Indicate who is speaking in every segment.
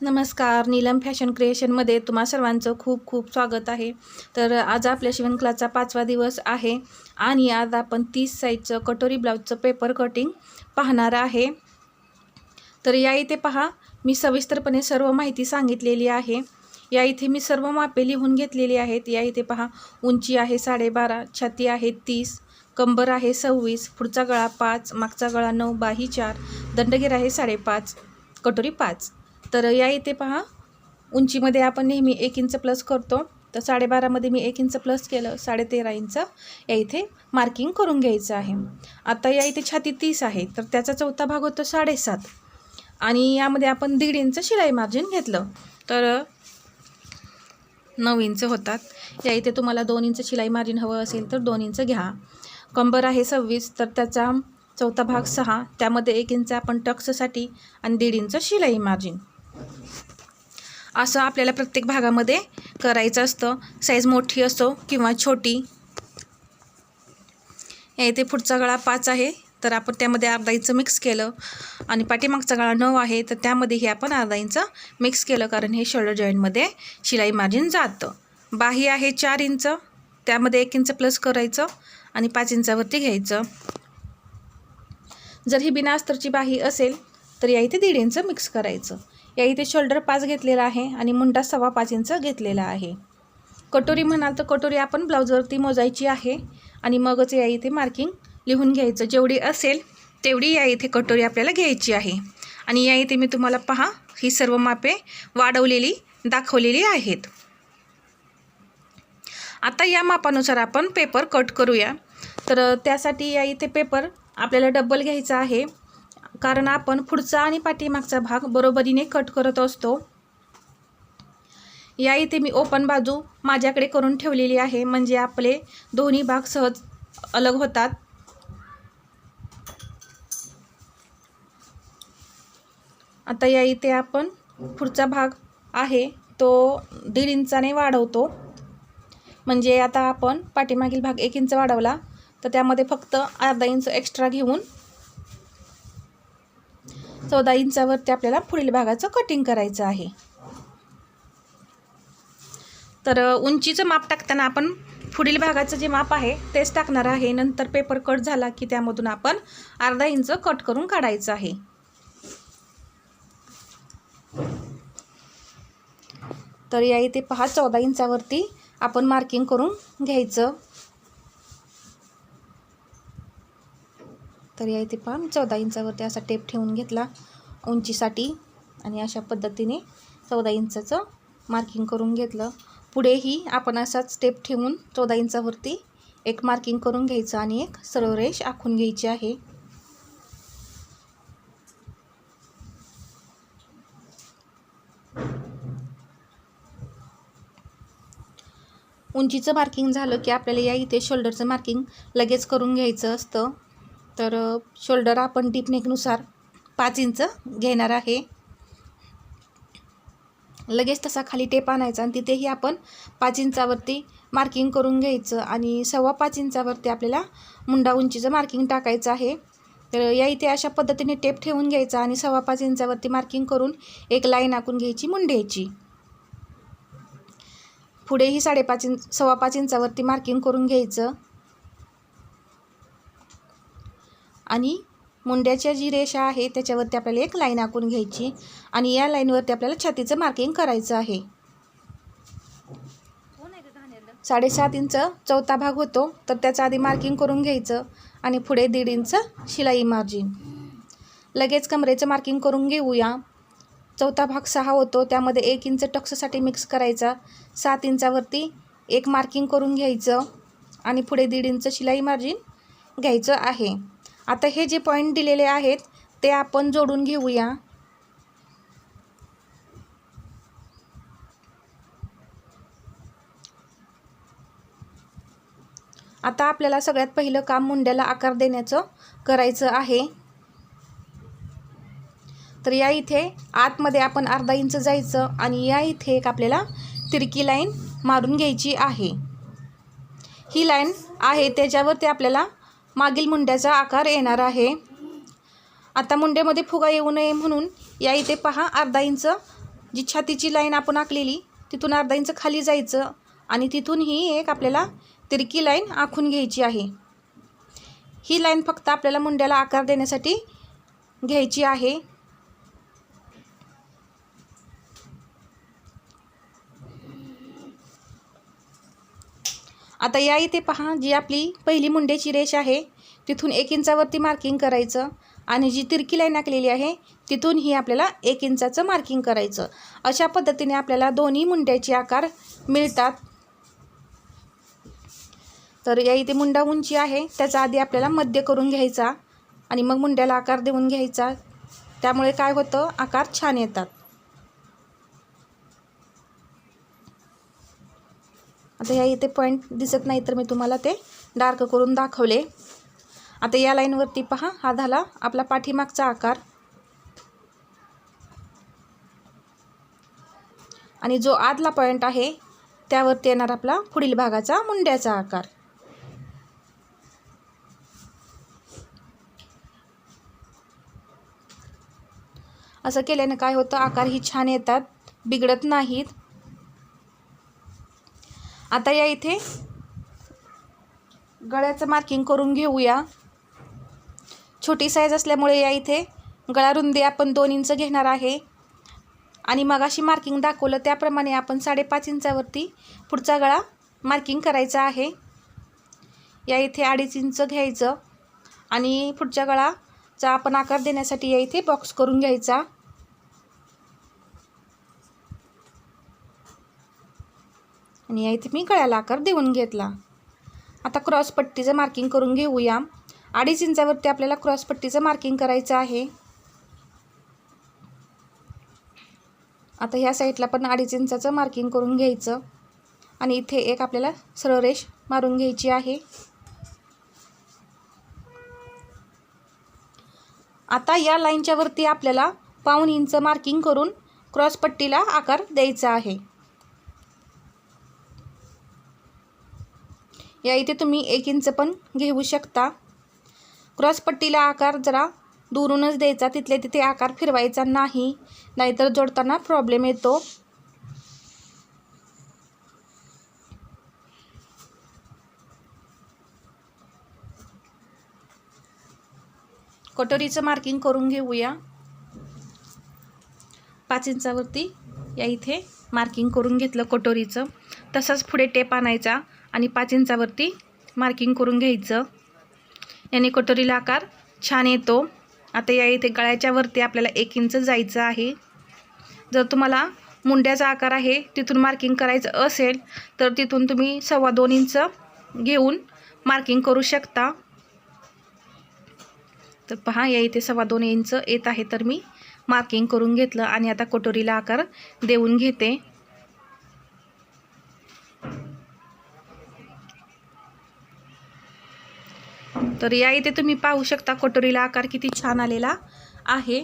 Speaker 1: नमस्कार नीलम फॅशन क्रिएशनमध्ये तुम्हा सर्वांचं खूप खूप स्वागत आहे. तर आज आपल्या शिवण क्लासचा पाचवा दिवस आहे आणि आज आपण तीस साईजचं कटोरी ब्लाऊजचं पेपर कटिंग पाहणार आहे. तर या इथे पहा मी सविस्तरपणे सर्व माहिती सांगितलेली आहे. या इथे मी सर्व मापे लिहून घेतलेली आहेत. या इथे पहा उंची आहे साडेबारा छाती आहे तीस कंबर आहे सव्वीस पुढचा गळा पाच मागचा गळा नऊ बाही चार दंडगीर आहे साडेपाच कटोरी पाच. तर या इथे पहा. उंचीमध्ये आपण नेहमी एक इंच प्लस करतो. तर साडेबारामध्ये मी एक इंच प्लस केलं. साडेतेरा इंच. या इथे मार्किंग करून घ्यायचं आहे. आता या इथे छाती तीस आहे. तर त्याचा चौथा भाग होतो साडेसात. आणि यामध्ये आपण दीड इंच शिलाई मार्जिन घेतलं. तर नऊ इंच होतात. या इथे तुम्हाला दोन इंच शिलाई मार्जिन हवं असेल तर दोन इंच घ्या. कंबर आहे सव्वीस. तर त्याचा चौथा भाग सहा. त्यामध्ये एक इंच आपण टक्ससाठी आणि दीड इंच शिलाई मार्जिन असं आपल्याला प्रत्येक भागामध्ये करायचं असतं. साईज मोठी असो किंवा छोटी. या इथे पुढचा गळा पाच आहे. तर आपण त्यामध्ये अर्धा इंच मिक्स केलं. आणि पाठीमागचा गळा नऊ आहे. तर त्यामध्येही आपण अर्धा इंच मिक्स केलं. कारण हे शोल्डर जॉईंटमध्ये शिलाई मार्जिन जातं. बाही आहे चार इंच. त्यामध्ये एक इंच प्लस करायचं आणि पाच इंचावरती घ्यायचं. जर ही बिना अस्तरची बाही असेल तर या इथे दीड इंच मिक्स करायचं. या इथे शोल्डर पाच घेतलेला आहे आणि मुंडा सव्वा पाच इंच घेतलेला आहे. कटोरी म्हणाल तर कटोरी आपण ब्लाऊजवरती मोजायची आहे. आणि मगच या इथे मार्किंग लिहून घ्यायचं. जेवढी असेल तेवढी या इथे कटोरी आपल्याला घ्यायची आहे. आणि या इथे मी तुम्हाला पहा ही सर्व मापे वाढवलेली दाखवलेली आहेत. आता या मापानुसार आपण पेपर कट करूया. तर त्यासाठी या इथे पेपर आपल्याला डबल घ्यायचा आहे. कारण आपण पुढचा आणि पाठीमागचा भाग बरोबरीने कट करत असतो. या इथे मी ओपन बाजू माझ्याकडे करून ठेवलेली आहे. म्हणजे आपले दोन्ही भाग सहज अलग होतात. आता या इथे आपण पुढचा भाग आहे. तो दीड इंचाने वाढवतो. म्हणजे आता आपण पाठीमागील भाग एक इंच वाढवला. तर त्यामध्ये फक्त अर्धा इंच एक्स्ट्रा घेऊन चौदा इंचावरती आपल्याला पुढील भागाचं कटिंग करायचं आहे. तर उंचीचं माप टाकताना आपण पुढील भागाचं जे माप आहे तेच टाकणार आहे. नंतर पेपर कट झाला की त्यामधून आपण अर्धा इंच कट करून काढायचं आहे. तर या इथे पहा चौदा इंचावरती आपण मार्किंग करून घ्यायचं. तर या इथे पहा मी चौदा इंचावरती असा टेप ठेवून घेतला उंचीसाठी. आणि अशा पद्धतीने चौदा इंचाचं मार्किंग करून घेतलं. पुढेही आपण असाच टेप ठेवून चौदा इंचावरती एक मार्किंग करून घ्यायचं आणि एक सरळ रेष आखून घ्यायची आहे. उंचीचं मार्किंग झालं की आपल्याला या इथे शोल्डरचं मार्किंग लगेच करून घ्यायचं असतं. तर शोल्डर आपण टिपनेकनुसार पाच इंच घेणार आहे. लगेच तसा खाली टेप आणायचा आणि तिथेही आपण पाच इंचावरती मार्किंग करून घ्यायचं आणि सव्वा पाच इंचावरती आपल्याला मुंडा उंचीचं मार्किंग टाकायचं आहे. तर या इथे अशा पद्धतीने टेप ठेवून घ्यायचा आणि सव्वा पाच इंचावरती मार्किंग करून एक लाईन आखून घ्यायची मुंड्याची पुढेही साडेपाच इंच सव्वा पाच इंचावरती मार्किंग करून घ्यायचं. आणि मुंड्याच्या जी रेषा आहे त्याच्यावरती आपल्याला एक लाईन आखून घ्यायची आणि या लाईनवरती आपल्याला छातीचं मार्किंग करायचं आहे. साडेसात इंच चौथा भाग होतो तर त्याचा आधी मार्किंग करून घ्यायचं आणि पुढे दीड इंच शिलाई मार्जिन लगेच कमरेचं मार्किंग करून घेऊया. चौथा भाग सहा होतो त्यामध्ये एक इंच टक्ससाठी मिक्स करायचा. सात इंचावरती एक मार्किंग करून घ्यायचं आणि पुढे दीड इंच शिलाई मार्जिन घ्यायचं आहे. आता हे जे पॉईंट दिलेले आहेत ते आपण जोडून घेऊया. आता आपल्याला सगळ्यात पहिलं काम मुंड्याला आकार देण्याचं करायचं आहे. तर या इथे आतमध्ये आपण अर्धा इंच जायचं आणि या इथे एक आपल्याला तिरकी लाईन मारून घ्यायची आहे. ही लाईन आहे त्याच्यावरती आपल्याला मागील मुंड्याचा आकार येणार आहे. आता मुंड्यामध्ये फुगा येऊ नये म्हणून या इथे पहा अर्धा इंच. जी छातीची लाईन आपण आखलेली तिथून अर्धा इंच खाली जायचं आणि तिथून ही एक आपल्याला तिरकी लाईन आखून घ्यायची आहे. ही लाईन फक्त आपल्याला मुंड्याला आकार देण्यासाठी घ्यायची आहे. आता या इथे पहा जी आपली पहिली मुंड्याची रेष आहे तिथून एक इंचावरती मार्किंग करायचं आणि जी तिरकी लाईन आखलेली आहे तिथून ही आपल्याला एक इंचाचं मार्किंग करायचं. अशा पद्धतीने आपल्याला दोन्ही मुंड्याचे आकार मिळतात. तर या इथे मुंडा उंची आहे त्याचा आधी आपल्याला मध्य करून घ्यायचा आणि मग मुंड्याला आकार देऊन घ्यायचा. त्यामुळे काय होतं? आकार छान येतात. आता ह्या इथे पॉईंट दिसत नाही तर मी तुम्हाला ते डार्क करून दाखवले. आता या लाईनवरती पहा हा झाला आपला पाठीमागचा आकार. आणि जो आदला पॉईंट आहे त्यावरती येणार आपला पुढील भागाचा मुंड्याचा आकार. असं केल्याने काय होतं? आकार ही छान येतात बिघडत नाहीत. आता या इथे. गळ्याचं मार्किंग करून घेऊया. छोटी साईज असल्यामुळे या इथे गळा रुंदी आपण दोन इंच घेणार आहे. आणि मगाशी मार्किंग दाखवलं त्याप्रमाणे आपण साडेपाच इंचावरती पुढचा गळा मार्किंग करायचा आहे. या इथे अडीच इंच घ्यायचं. आणि पुढच्या गळाचा आपण आकार देण्यासाठी या इथे बॉक्स करून घ्यायचा. आणि या इथे मी गळ्याला आकार देऊन घेतला. आता क्रॉस पट्टीचं मार्किंग करून घेऊया. अडीच इंचावरती आपल्याला क्रॉस पट्टीचं मार्किंग करायचं आहे. आता ह्या साईडला पण अडीच इंचाचं मार्किंग करून घ्यायचं. आणि इथे एक आपल्याला सरळ रेष मारून घ्यायची आहे. आता या लाईनच्या वरती आपल्याला पाऊन इंच मार्किंग करून क्रॉसपट्टीला आकार द्यायचा आहे. या इथे तुम्ही एक इंच पण घेऊ शकता. क्रॉसपट्टीला आकार जरा दुरूनच द्यायचा. तिथल्या तिथे आकार फिरवायचा नाही. नाहीतर जोडताना प्रॉब्लेम येतो. कटोरीचं मार्किंग करून घेऊया. पाच इंचावरती या इथे मार्किंग करून घेतलं कटोरीचं तसंच पुढे टेप आणायचा. आणि पाच इंचावरती मार्किंग करून घ्यायचं. याने कटोरीला आकार छान येतो. आता या इथे गळ्याच्या वरती आपल्याला एक इंच जायचं आहे. जर तुम्हाला मुंड्याचा आकार आहे तिथून मार्किंग करायचं असेल तर तिथून तुम्ही सव्वा दोन इंच घेऊन मार्किंग करू शकता. तर पहा या इथे सव्वा दोन इंच येत आहे तर मी मार्किंग करून घेतलं आणि आता कटोरीला आकार देऊन घेते. तर या इथे तुम्ही पाहू शकता कटोरीला आकार किती छान आलेला आहे.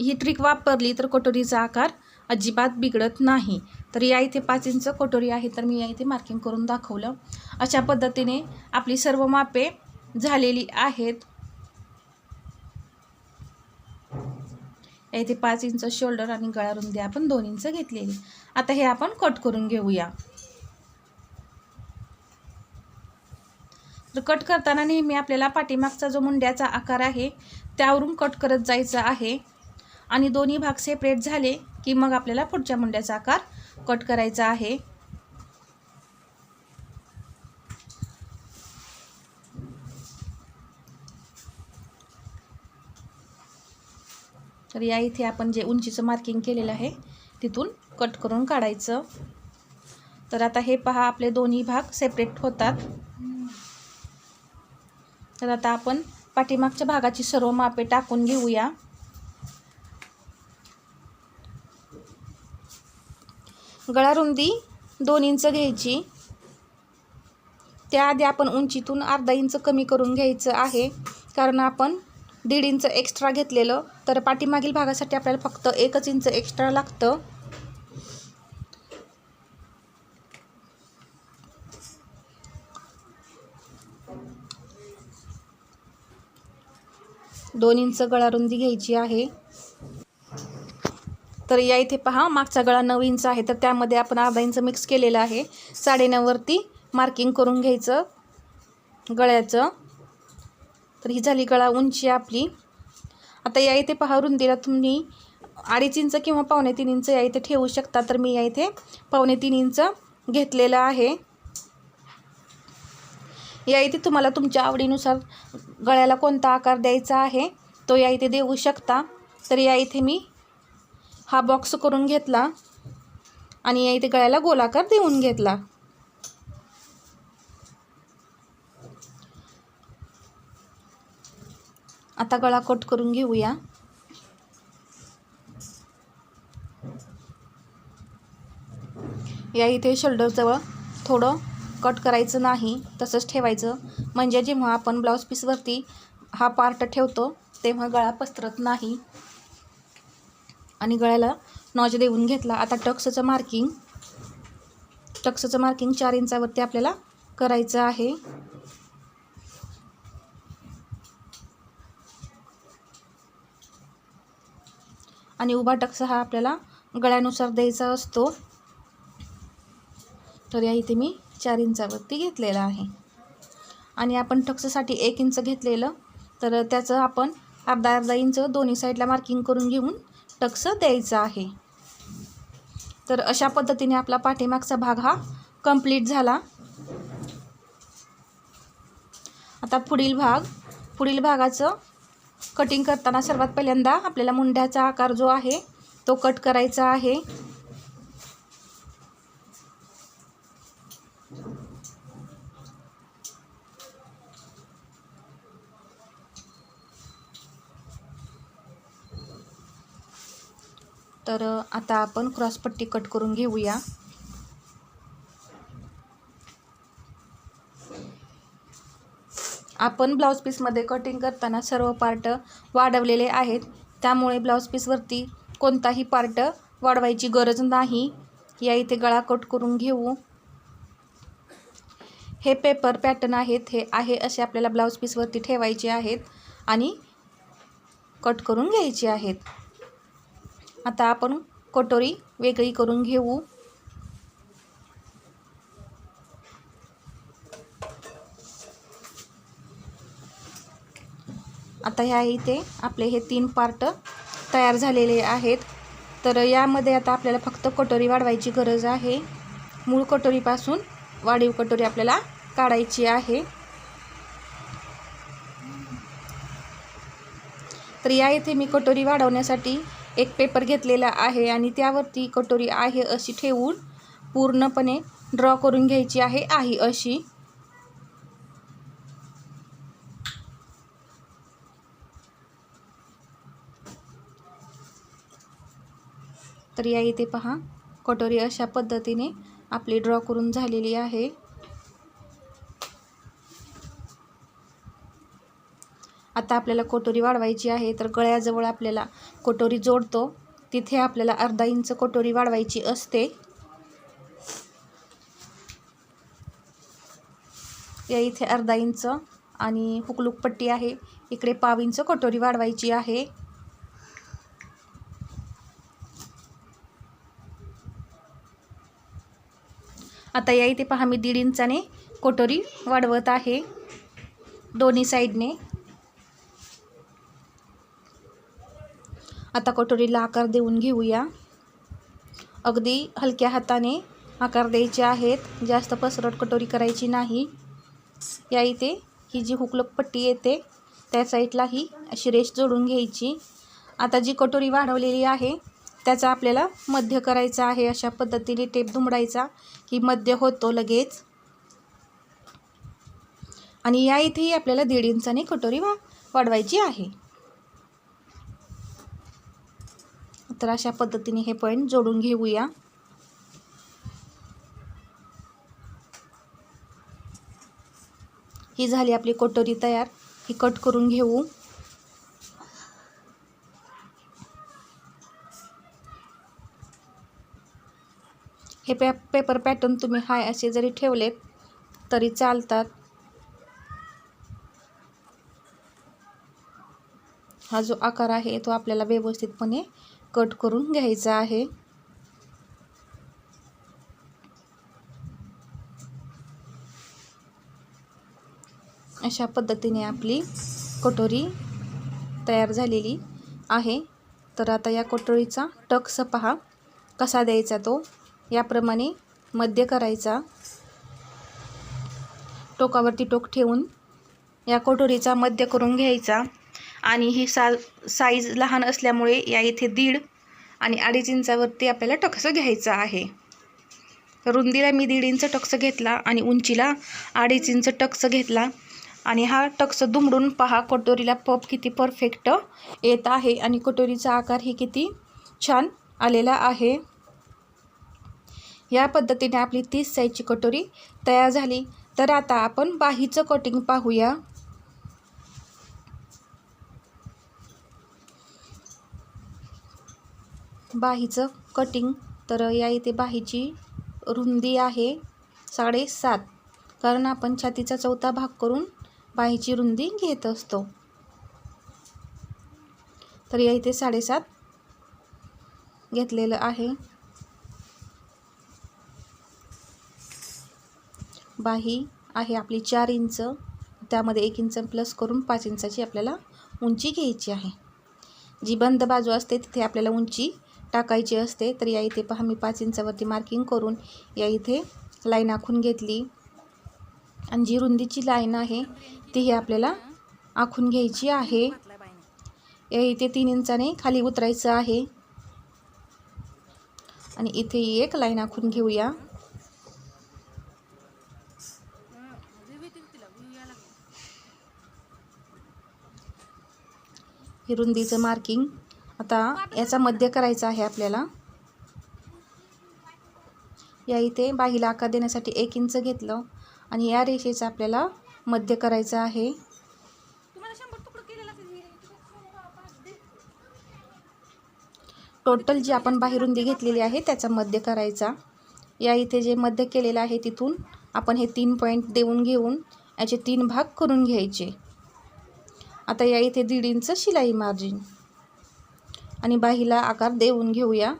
Speaker 1: ही ट्रिक वापरली तर कटोरीचा आकार अजिबात बिघडत नाही. तर या इथे पाच इंच कटोरी आहे तर मी या इथे मार्किंग करून दाखवलं. अशा पद्धतीने आपली सर्व मापे झालेली आहेत. या इथे पाच इंच शोल्डर आणि गळा रुंदी आपण दोन इंच घेतलेली. आता हे आपण कट करून घेऊया. तर कट करताना नेहमी आपल्याला पाठीमागचा जो मुंड्याचा आकार आहे त्यावरून कट करत जायचं आहे. आणि दोन्ही भाग सेपरेट झाले की मग आपल्याला पुढच्या मुंड्याचा आकार कट करायचा आहे. तर या इथे आपण जे उंचीचं मार्किंग केलेलं आहे तिथून कट करून काढायचं. तर आता हे पहा आपले दोन्ही भाग सेपरेट होतात. तर आता आपण पाठीमागच्या भागाची सर्व मापे टाकून घेऊया. गळा रुंदी दोन इंच घ्यायची. त्याआधी आपण उंचीतून अर्धा इंच कमी करून घ्यायचं आहे. कारण आपण दीड इंच एक्स्ट्रा घेतलेलं. तर पाठीमागील भागासाठी आपल्याला फक्त एकच इंच एक्स्ट्रा लागतं. दोन इंच गळा रुंदी घ्यायची आहे. तर या इथे पहा मागचा गळा नऊ इंच आहे. तर त्यामध्ये आपण अर्धा इंच मिक्स केलेलं आहे. साडेनऊवरती मार्किंग करून घ्यायचं गळ्याचं. तर ही झाली गळा उंची आपली. आता या इथे पहा रुंदीला तुम्ही अडीच इंच किंवा पावणे तीन इंच या इथे ठेवू शकता. तर मी या इथे पावणे तीन इंच घेतलेलं आहे. या इथे तुम्हाला तुमच्या आवडीनुसार गळ्याला कोणता आकार द्यायचा आहे तो या इथे देऊ शकता. तर या इथे मी हा बॉक्स करून घेतला आणि या इथे गळ्याला गोलाकार देऊन घेतला. आता गळा कट करून घेऊया. या इथे शोल्डरजवळ थोडं कट करायचं नाही तसंच ठेवायचं. म्हणजे जेव्हा आपण ब्लाऊज पीसवरती हा पार्ट ठेवतो तेव्हा गळा पसरत नाही. आणि गळ्याला नॉज देऊन घेतला. आता टक्सचं मार्किंग टक्सचं मार्किंग चार इंचावरती आपल्याला करायचं आहे. आणि उभा टक्स हा आपल्याला गळ्यानुसार द्यायचा असतो. तर या इथे मी चार इंचावरती घेतलेला आहे. आणि आपण टक्ससाठी एक इंच घेतलेलं. तर त्याचं आपण अर्धा अर्धा इंच दोन्ही साईडला मार्किंग करून घेऊन टक्स द्यायचा आहे. तर अशा पद्धतीने आपला पाठीमागचा भाग हा कंप्लीट झाला. आता पुढील भाग पुढील भागाचं कटिंग करताना सर्वात पहिल्यांदा आपल्याला मुंड्याचा आकार जो आहे तो कट करायचा आहे. तर आता आपण क्रॉसपट्टी कट करून घेऊया. आपण ब्लाऊज पीसमध्ये कटिंग करताना सर्व पार्ट वाढवलेले आहेत. त्यामुळे ब्लाऊज पीसवरती कोणताही पार्ट वाढवायची गरज नाही. या इथे गळा कट करून घेऊ. हे पेपर पॅटर्न आहेत हे आहे असे आपल्याला ब्लाऊज पीसवरती ठेवायचे आहेत आणि कट करून घ्यायचे आहेत. आता आपण कटोरी वेगळी करून घेऊ. आता ह्या इथे आपले हे तीन पार्ट तयार झालेले आहेत. तर यामध्ये आता आपल्याला फक्त कटोरी वाढवायची गरज आहे. मूळ कटोरीपासून वाढीव कटोरी आपल्याला काढायची आहे. तर या इथे मी कटोरी वाढवण्यासाठी एक पेपर घेतलेला आहे आणि त्यावरती कटोरी आहे अशी ठेवून पूर्णपणे ड्रॉ करून घ्यायची आहे आहे अशी. तर या इथे पहा कटोरी अशा पद्धतीने आपली ड्रॉ करून झालेली आहे. आता आपल्याला कटोरी वाढवायची आहे तर गळ्याजवळ आपल्याला कटोरी जोडतो. तिथे आपल्याला अर्धा इंच कटोरी वाढवायची असते. या इथे अर्धा इंच आणि हुकलूक पट्टी आहे. इकडे पाव इंच कटोरी वाढवायची आहे. आता या इथे पहा मी दीड इंचाने कटोरी वाढवत आहे. दोन्ही साईडने आता कटोरीला आकार देऊन घेऊया. अगदी हलक्या हाताने आकार द्यायचे आहेत. जास्त पसरट कटोरी करायची नाही. या इथे ही जी हुकलक पट्टी येते त्या साईडला ही अशी रेष जोडून घ्यायची. आता जी कटोरी वाढवलेली आहे त्याचा आपल्याला मध्य करायचा आहे. अशा पद्धतीने टेप दुमडायचा की मध्य होतो लगेच. आणि या इथेही आपल्याला दीड इंचाने कटोरी वा वाढवायची आहे. तर अशा पद्धतीने हे पॉईंट जोडून घेऊया. ही झाली आपली कटोरी तयार. ही कट करून घेऊ. हे पे पेपर पॅटर्न तुम्ही हाय असे जरी ठेवलेत तरी चालतात. हा जो आकार आहे तो आपल्याला व्यवस्थितपणे कट करून घ्यायचा आहे. अशा पद्धतीने आपली कटोरी तयार झालेली आहे. तर आता या कटोरीचा टक्स पहा कसा द्यायचा तो? याप्रमाणे मध्य करायचा. टोकावरती टोक ठेवून या कटोरीचा मध्य करून घ्यायचा. आणि ही सा साईज लहान असल्यामुळे या इथे दीड आणि अडीच इंचावरती आपल्याला टक्स घ्यायचा आहे. रुंदीला मी दीड इंच टक्स घेतला आणि उंचीला अडीच इंच टक्स घेतला. आणि हा टक्स दुमडून पहा कटोरीला पप किती परफेक्ट येत आहे आणि कटोरीचा आकार ही किती छान आलेला आहे. या पद्धतीने आपली तीस साईजची कटोरी तयार झाली. तर आता आपण बाहीचं कटिंग पाहूया. बाहीचं कटिंग तर या इथे बाहीची रुंदी आहे साडेसात. कारण आपण छातीचा चौथा भाग करून बाहीची रुंदी घेत असतो. तर या इथे साडेसात घेतलेलं आहे. बाही आहे आपली चार इंच. त्यामध्ये एक इंच प्लस करून पाच इंचाची आपल्याला उंची घ्यायची आहे. जी बंद बाजू असते तिथे आपल्याला उंची टाकायची असते तर या इथे पहा मी पाच इंचावरती मार्किंग करून या इथे लाईन आखून घेतली. आणि जी रुंदीची लाईन आहे तीही आपल्याला आखून घ्यायची आहे. या इथे तीन इंचाने खाली उतरायचं आहे. आणि इथे एक लाईन आखून घेऊया. हे रुंदीचं मार्किंग आता याचा मध्य करायचा आहे आपल्याला. या इथे बाहीला आकार देण्यासाठी एक इंच घेतलं आणि या रेषेचा आपल्याला मध्य करायचं आहे. टोटल जी आपण बाहेरून रुंदी घेतलेली आहे त्याचा मध्य करायचा. या इथे जे मध्य केलेलं आहे तिथून आपण हे तीन पॉईंट देऊन घेऊन याचे तीन भाग करून घ्यायचे. आता या इथे दीड इंच शिलाई मार्जिन आणि बाहीला आकार देऊन घेऊया.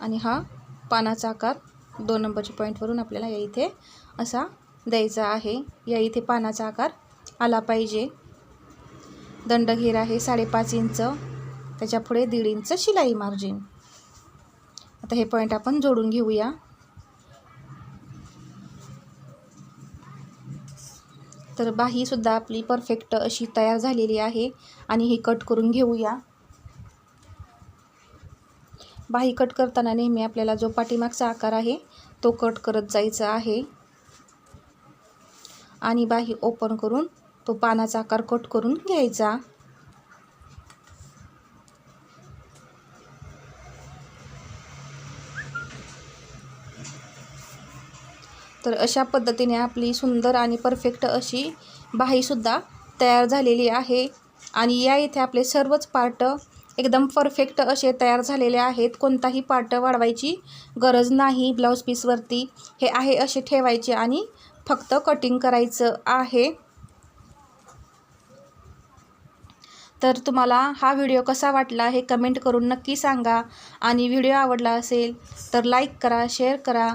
Speaker 1: आणि हा पानाचा आकार दोन नंबरच्या पॉईंटवरून आपल्याला या इथे असा द्यायचा आहे. या इथे पानाचा आकार आला पाहिजे. दंडघेर आहे साडेपाच इंच. त्याच्यापुढे दीड इंच शिलाई मार्जिन आता हे पॉईंट आपण जोडून घेऊया. तर बाहीसुद्धा आपली परफेक्ट अशी तयार झालेली आहे. आणि ही कट करून घेऊया. बाही कट करताना नेहमी आपल्याला जो पाठीमागचा आकार आहे तो कट करत जायचा आहे. आणि बाही ओपन करून तो पानाचा आकार कट करून घ्यायचा. तर अशा पद्धतीने आपली सुंदर आणि परफेक्ट अशी बाहीसुद्धा तयार झालेली आहे. आणि या इथे आपले सर्वच पार्ट एकदम परफेक्ट असे तयार झालेले आहेत. कोणताही पार्ट वाढवायची गरज नाही. ब्लाऊज पीसवरती हे आहे असे ठेवायचे आणि फक्त कटिंग करायचं आहे. तर तुम्हाला हा व्हिडिओ कसा वाटला हे कमेंट करून नक्की सांगा. आणि व्हिडिओ आवडला असेल तर लाईक करा शेअर करा.